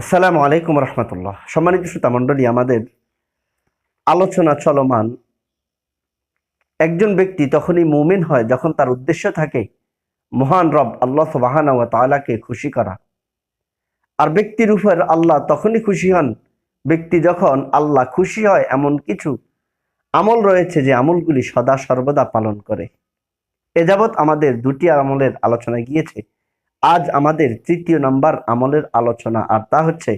আসসালামু আলাইকুম রহমতুল্লাহ। সম্মানিত শ্রোতা মণ্ডলী, আমাদের আলোচনা চলমান। একজন ব্যক্তি তখনই মুমিন হয় যখন তার উদ্দেশ্য থাকে মহান রব আল্লাহ সুবাহানা ওয়া তাআলাকে খুশি করা। আর ব্যক্তির উপর আল্লাহ তখনই খুশি হন, ব্যক্তি যখন আল্লাহ খুশি হয় এমন কিছু আমল রয়েছে যে আমলগুলি সদা সর্বদা পালন করে। এ যাবৎ আমাদের দুটি আমলের আলোচনা গিয়েছে আজ আমাদের তৃতীয় নম্বর আমলের আলোচনা, আর তা হচ্ছে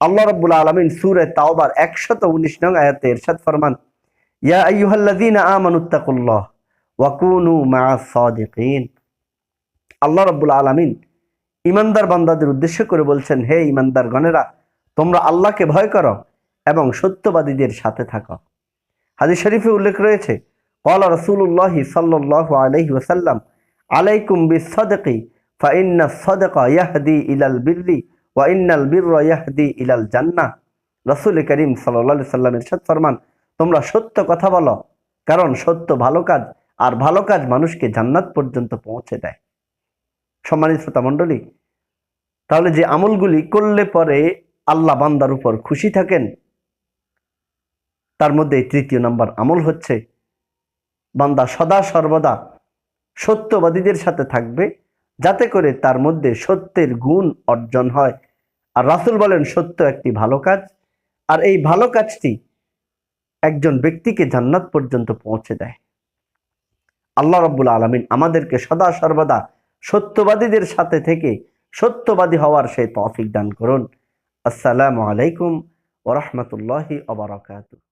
আল্লাহ রব্বুল আলমিন সুরে তাওবার একশত উনিশ নং আয়াতে এরশাদ ফরমান, ইয়া আইয়ুহাল্লাদিন আমানুত্তাকুল্লাহ ওয়াকুনু মা সাদিকিন। আল্লাহ রব্বুল আলমিন ইমানদার বান্দাদের উদ্দেশ্য করে বলছেন, হে ইমানদার গণেরা তোমরা আল্লাহকে ভয় করো এবং সত্যবাদীদের সাথে থাকো। হাদিস শরীফে উল্লেখ রয়েছে কলা রসুল্লাহ সাল্লাহ আলহি ওসাল্লাম আলাইকুম বিসদকি ফাইন্না সদকা ইয়াহদি ইলাল বিররি ওয়া ইন্নাল বিরর ইয়াহদি ইলাল জান্নাহ। রসুল করিম সাল্লা সাল্লাম ইরশাদ ফরমান, তোমরা সত্য কথা বলো, কারণ সত্য ভালো কাজ আর ভালো কাজ মানুষকে জান্নাত পর্যন্ত পৌঁছে দেয়। সম্মানিত শ্রোতা মণ্ডলী, তাহলে যে আমলগুলি করলে পরে আল্লাহ বান্দার উপর খুশি থাকেন, তার মধ্যে তৃতীয় নম্বর আমল হচ্ছে, বান্দা সদা সর্বদা সত্যবাদীদের সাথে থাকবে যাতে করে তার মধ্যে সত্যের গুণ অর্জন হয়। আর রাসুল বলেন, সত্য একটি ভালো কাজ। আর এই ভালো কাজটি একজন ব্যক্তিকে জান্নাত পর্যন্ত পৌঁছে দেয়। আল্লাহ রব্বুল আলমিন আমাদেরকে সদা সর্বদা সত্যবাদীদের সাথে থেকে সত্যবাদী হওয়ার সেই তফিক দান করুন। আসসালামু আলাইকুম ওরহমতুল্লাহি ওবরাকাতুহ